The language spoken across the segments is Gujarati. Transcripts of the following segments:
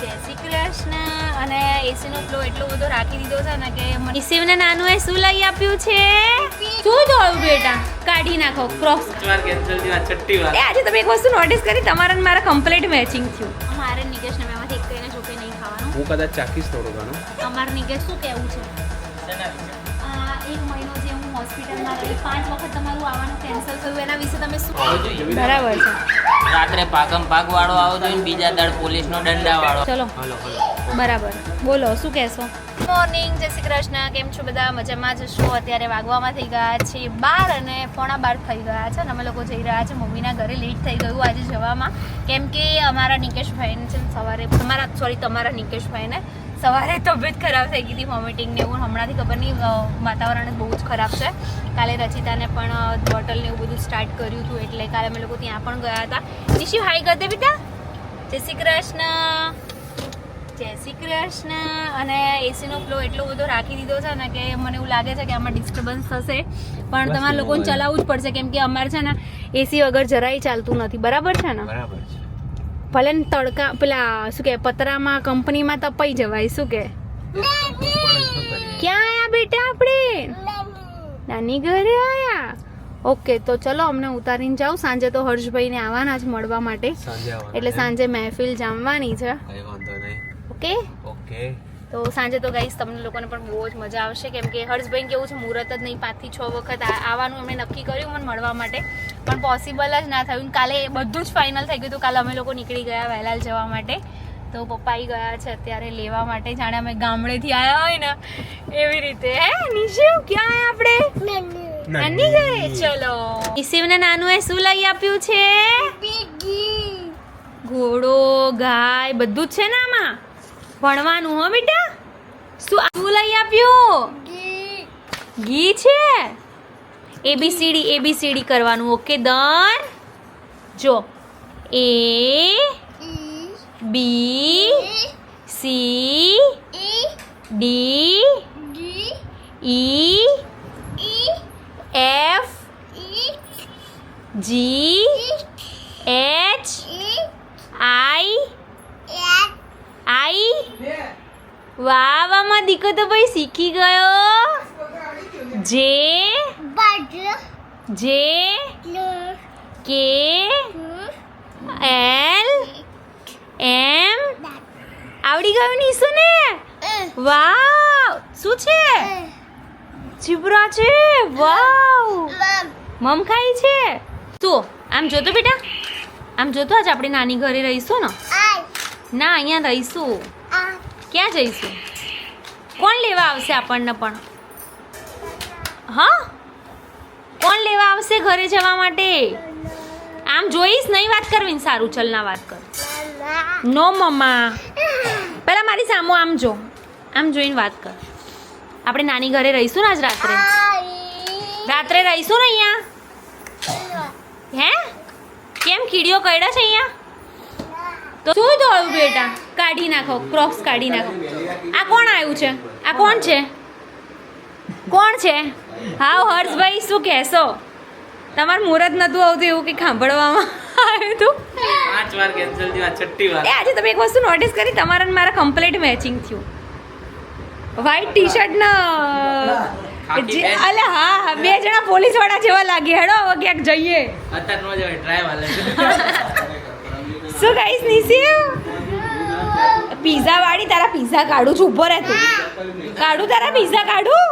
જય શ્રી કૃષ્ણ. અને એસીનો ફ્લો એટલો બધો રાખી દીધો છે ને કે ઈસીવને નાનું એ શું લઈ આપ્યું છે? શું જોયું બેટા? કાઢી નાખો ક્રોસ કેન્સલ થયું આ છઠ્ઠી વાર એ આજે તમે એક વસ્તુ નોટિસ કરી તમારા ને મારા કમ્પ્લીટ મેચિંગ થયું. અમારે નિકેશને મેમાંથી એક કઈને જોકે નહીં ખાવાનું. હું કદાચ ચાખીશ થોડું ઘણું. અમારે નિકેશ શું કહેવું છે? એક મહિનો જે હું હોસ્પિટલમાં રહી પાંચ વખત તમારું આવવાનું કેન્સલ થયું એના વિશે તમે શું બરાબર છે. રાત્રે પાકમ પાક વાળો આવો જોઈએ બીજા પોલીસ પોલીસનો દંડા વાળો ચલો. Hello hello. બરાબર. બોલો શું કહેશો? મોર્નિંગ જય શ્રી કૃષ્ણ. કેમ છો બધા? મજામાં જ છો? અત્યારે વાગવામાં થઈ ગયા છે બાર અને પોણા બાર થઈ ગયા છે અને અમે લોકો જઈ રહ્યા છે મમ્મીના ઘરે. લેટ થઈ ગયું આજે જવામાં. કેમ કે અમારા નિકેશભાઈને છે ને સવારે તમારા સોરી તમારા નિકેશભાઈને સવારે તબિયત ખરાબ થઈ ગઈ હતી વોમિટિંગ ને એવું. હમણાંથી ખબર નહીં વાતાવરણ બહુ જ ખરાબ છે. કાલે રચિતાને પણ બોટલ ને એવું બધું સ્ટાર્ટ કર્યું હતું એટલે કાલે અમે લોકો ત્યાં પણ ગયા હતા. નિશી હાઈ કરી દે બેટા. જય શ્રી કૃષ્ણ. જય શ્રી કૃષ્ણ. અને એસીનો ફ્લો એટલો બધો રાખી દીધો છે ને કે મને એવું લાગે છે કે આમાં ડિસ્ટર્બન્સ થશે. પણ તમારે લોકોને ચલાવવું જ પડશે કેમ કે અમારે છે ને એસી વગર જરાય ચાલતું નથી. બરાબર છે ને? બરાબર છે. ભલે ને તડકા પેલા શું કે પતરામાં કંપનીમાં તપાઈ જવાય શું કે? ક્યાં આયા બેટા આપણે? નાની ઘરે આયા? ઓકે તો ચલો અમને ઉતારીને જાઉં સાંજે તો હર્ષભાઈને આવવાના જ મળવા માટે. એટલે સાંજે મહેફિલ જામવાની છે. ઓકે? ઓકે. તો સાંજે તો ગાઈસ તમને લોકોને પણ બહુ જ મજા આવશે. કેમ કે હર્ષભાઈ કેવું છે મુહૂર્ત જ નહીં પાંચથી છ વખત આવવાનું એમણે નક્કી કર્યું મને મળવા માટે. પણ પોસિબલ જ ના થયું. કાલે બધું જ ફાઇનલ થઈ ગયું હતું. કાલે અમે લોકો નીકળી ગયા વહેલાલ જવા માટે. તો પપ્પા આવી ગયા છે અત્યારે લેવા માટે. જાણે અમે ગામડેથી આવ્યા હોય ને એવી રીતે. હે નિશિવ ક્યાં આપણે? નાની ઘરે ચલો. નિશિવને નાનું એ શું લઈ આપ્યું છે? ઘોડો ગાય બધું જ છે ને આમાં? ભણવાનું હો બેટા? શું શું લઈ આપ્યું? ઘી છે? A B C D A B C D કરવાનું. ઓકે ડન જો. A B C D E F G H I I વાહ વાહ દીકરો તો ભાઈ શીખી ગયો. જે જે કે એલ એમ આવડી ગયું નીસુ ને? વાવ! શું છે? જીબ્રા છે? વાવ! મમ ખાઈ છે? તો આમ જોતો બેટા? આમ જોતો આજ આપણે નાની ઘરે રહીશું ને? ના, અહીંયા રહીશું. ક્યાં જઈશું? કોણ લેવા આવશે આપણને પણ? હા? કોણ લેવા આવશે ઘરે જવા માટે? આમ જોઈશ, નહીં વાત કરવી ને સારું, ચલ ના વાત કર. નો મમ્મા. પેલા મારી સામો આમ જો. આમ જોઈને વાત કર. આપણે નાની ઘરે રહીશું ને આજ રાત્રે? રાત્રે રહીશું ને અહીંયા? હે? કેમ કીડીઓ કરડ્યા છે અહીંયા? તો શું થયું બેટા? કાઢી નાખો ક્રોક્સ કાઢી નાખો. આ કોણ આવ્યું છે? આ કોણ છે? કોણ છે? હાવ હર્ષભાઈ શું કહેશો? તમારું મુહૂર્ત નતું આવતું એવું કંઈ સાંભળવામાં આવ્યું હતું? પાંચ વાર કેન્સલ થયું છઠ્ઠી વાર. એ આજે તમે એક વસ્તુ નોટિસ કરી તમારા ને મારા કમ્પ્લીટ મેચિંગ થયું. વ્હાઈટ ટી શર્ટ ને. અલે હા હા, બે જણા પોલીસવાળા જેવા લાગે. હેડો હવે ક્યાંક જઈએ. અત્યારે નો જવાય ડ્રાઈવ હાલે શું ગાઈસ નીસીવ પીઝા વાળી તારા પીઝા કાઢું છું ઊભો રહે તું. કાઢું તારા પીઝા કાઢું?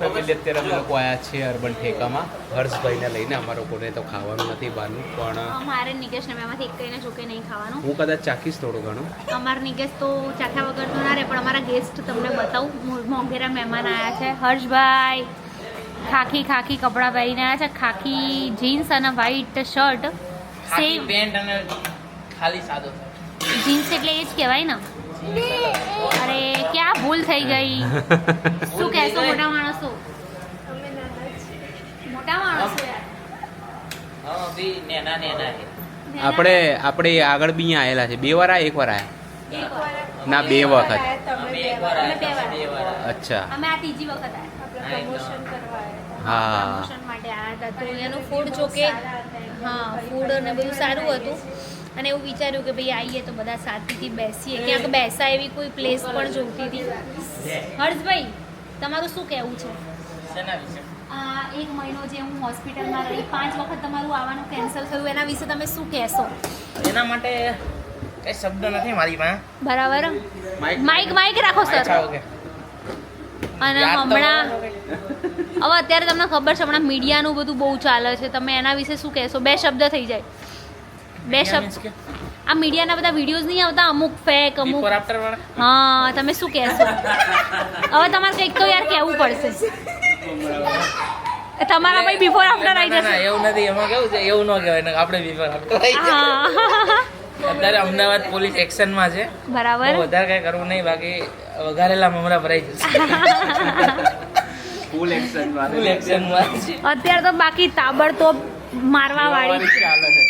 ફેમિલી અત્યારે અમે લોકો આવ્યા છીએ અર્બન ઠેકામાં. હર્ષભાઈને લઈને અમારા લોકોને તો ખાવાનું નથી બહારનું પણ મારે નિકેશ ને એમાંથી એક કઈને જોકે નહીં ખાવાનું. હું કદાચ ચાખીશ થોડું ઘણું. અમાર નિકેશ તો ચાખ્યા વગર તો ના રહે પણ અમારા ગેસ્ટ તમને બતાવું. મોંઘેરા મહેમાન આવ્યા છે. હર્ષભાઈ ખાખી ખાખી કપડાં પહેરીને આવ્યા છે. ખાખી જીન્સ અને વ્હાઈટ શર્ટ સેમ પેન્ટ અને ખાલી સાદો જીન્સ એટલે એ જ કહેવાય ને? અરે ભૂલ થઈ ગઈ. શું કહેશો મોટા માણસો મોટા માણસો યાર હા બી નેના નેના છે. આપણે આપણે આગળ બી અહીંયા આવેલા છે. બે વાર આયા એક વાર આયા? ના બે વખત. અચ્છા. અમે આ ત્રીજી વખત હા પ્રમોશન માટે આવ્યા હતા. તો એનું ફૂડ જો કે હા ફૂડ અને બધું સારું હતું. અને એવું વિચાર્યું કે ભાઈ આવીએ તો બધા શાંતિથી બેસીએ. ક્યાંક બેસા એવી કોઈ પ્લેસ પણ જોતી હતી. હર્ષભાઈ તમારું શું કહેવું છે? આ એક મહિનો જે હું હોસ્પિટલમાં રહી પાંચ વખત તમારું આવવાનું કેન્સલ થયું એના વિશે તમે શું કહેશો? એના માટે કઈ શબ્દ નથી મારી પાસે. બરાબર? માઇક માઇક માઇક રાખો સર ઓકે અને હમણાં હવે અત્યારે તમને ખબર છે હમણાં મીડિયાનું બધું બહુ ચાલે છે. તમે એના વિશે શું કહેશો? બે શબ્દ થઈ જાય. બે શબ્દ આ મીડિયાના બધા વિડીયોઝ નહીં આવતા? અમુક ફેક અમુક હા તમે શું કહેશો? હવે તમારે કંઈક તો યાર કહેવું પડશે. તમારા ભાઈ બિફોર આફ્ટર આવી જશે. એવું નથી. એમાં કેવું છે? એવું ન કહેવાય આપણે બિફોર આફ્ટર. અત્યારે અમદાવાદ પોલીસ એક્શનમાં છે. બરાબર. વધારે કઈ કરવું નહીં બાકી વઘારેલા મમરા ભરાઈ જશે. ફૂલ એક્શન ફૂલ એક્શનમાં છે. અત્યારે તો બાકી તાબડતોબ મારવા વાળી ચાલે છે.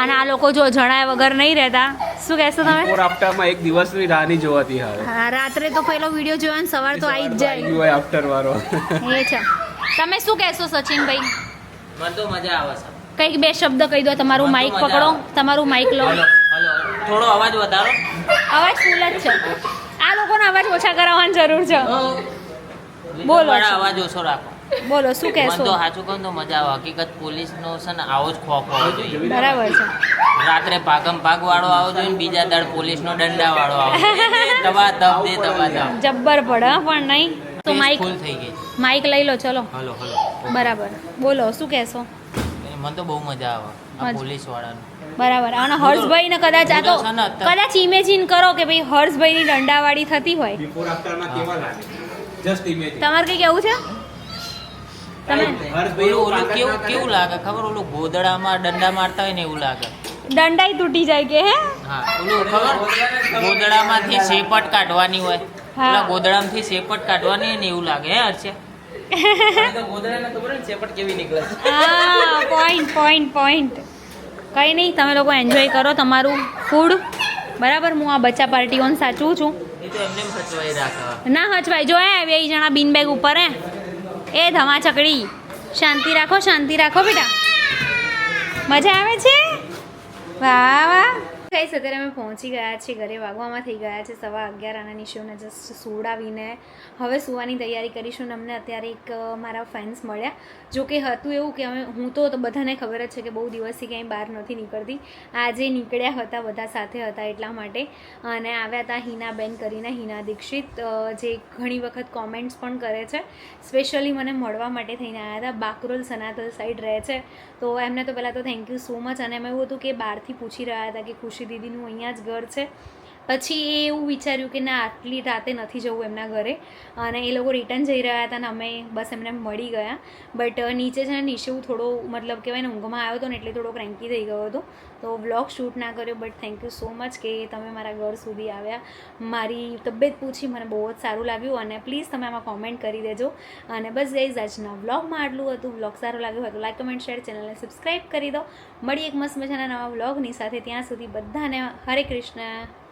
અને આ લોકો જો જણાય વગર નહીં રહેતા. શું કહેશો તમે? આફ્ટરમાં એક દિવસની રાહની જોવાતી હવે. હા રાત્રે તો પહેલો વીડિયો જોયો ને સવાર તો આવી જ જાય. હોય આફ્ટર વાળો. એ છે. તમે શું કહેશો સચિનભાઈ? મને તો મજા આવે છે. કંઈક બે શબ્દ કહી દો તમારું માઇક પકડો. તમારું માઇક લો. Hello hello. થોડો અવાજ વધારો. અવાજ ફૂલ જ છે. આ લોકોને અવાજ ઓછા કરાવવાની જરૂર છે. બોલો. અવાજ ઓછો રાખો. બોલો શું કહેશો? તો સાચું કહું તો મજા આવે. હકીકત પોલીસનો છે ને આવો જ ખોફ હોવો જોઈએ બરાબર છે. રાત્રે ભાગમ ભાગ વાળો આવો જોઈએ ને બીજા દાડ પોલીસનો દંડા વાળો આવો જોઈએ. દબ દે દબા દબ જબ્બર પડે હં, પણ નહીં. તો માઇક ફૂલ થઈ ગઈ માઇક લઈ લો ચલો. Hello hello. બરાબર. બોલો શું કહેશો? મને તો બહુ મજા આવે આ પોલીસ વાળાનું બરાબર. અને હર્ષભાઈ ને કદાચ આ તો ને કદાચ ઇમેજિન કરો કે ભાઈ હર્ષભાઈની દંડાવાળી થતી હોય. તમારે કઈ કેવું છે? તમે? ઓલું ઓલું કેવું કેવું લાગે? ખબર? ઓલું ગોદડામાં દંડા મારતા હોય ને એવું લાગે. દંડાઈ તૂટી જાય કે હે? હા ઓલું ખબર? ગોદડામાંથી શેપટ કાઢવાની હોય. હા. ઓલા ગોદડામાંથી શેપટ કાઢવાની હોય ને એવું લાગે હે હા પોઈન્ટ પોઈન્ટ પોઈન્ટ કંઈ નહીં તમે લોકો એન્જોય કરો તમારું ફૂડ બરાબર? હું આ બચ્ચા પાર્ટીઓને સાચવું છું. એ ના હચવાય જો હે બે જણા બિન બેગ ઉપર હે. એ ધમા ચકડી શાંતિ રાખો શાંતિ રાખો બેટા. મજા આવે છે? વાહ વાહ. કઈ અત્યારે અમે પહોંચી ગયા છીએ, ઘરે વાગવામાં થઈ ગયા છે, સવા અગિયાર અને નિશોને જસ્ટ સોડાવીને હવે સુવાની તૈયારી કરીશું ને અમને અત્યારે એક મારા ફ્રેન્ડ્સ મળ્યા. જો કે હતું એવું કે અમે, હું તો બધાને ખબર જ છે કે બહુ દિવસથી ક્યાંય બહાર નથી નીકળતી. આજે નીકળ્યા હતા, બધા સાથે હતા એટલા માટે. અને આવ્યા હતા હિનાબેન કરીને હિના દીક્ષિત જે ઘણી વખત કોમેન્ટ્સ પણ કરે છે. સ્પેશિયલી મને મળવા માટે થઈને આવ્યા હતા. બાકરોલ સનાતલ સાઈડ રહે છે. તો એમને તો પહેલાં તો થેન્ક યુ સો મચ અને એમ એવું હતું કે બહારથી પૂછી રહ્યા હતા કે ખુશી દીદીનું અહીંયા જ ઘર છે. પછી એ એવું વિચાર્યું કે ના, આટલી રાતે નથી જવું એમના ઘરે. અને એ લોકો રિટર્ન જઈ રહ્યા હતા અને અમે બસ એમને મળી ગયા. બટ નીચે છે ને નિશુ થોડો મતલબ કહેવાય ને ઊંઘમાં આવ્યો હતો ને એટલે થોડો ક્રેન્કી થઈ ગયો હતો. તો વ્લોગ શૂટ ના કર્યો but thank you so much કે તમે મારા ઘર સુધી આવ્યા. મારી તબિયત પૂછી મને બહુ જ સારું લાગ્યું અને પ્લીઝ તમે આમાં કોમેન્ટ કરી દેજો. અને બસ ગઈઝ આજના વ્લોગમાં આટલું હતું. વ્લોગ સારું લાગ્યું હોય તો લાઈક કમેન્ટ શેર ચેનલને સબસ્ક્રાઈબ કરી દો. મળી એક મસ્ત મજાના નવા વ્લોગની સાથે. ત્યાં સુધી બધાને હરે કૃષ્ણ.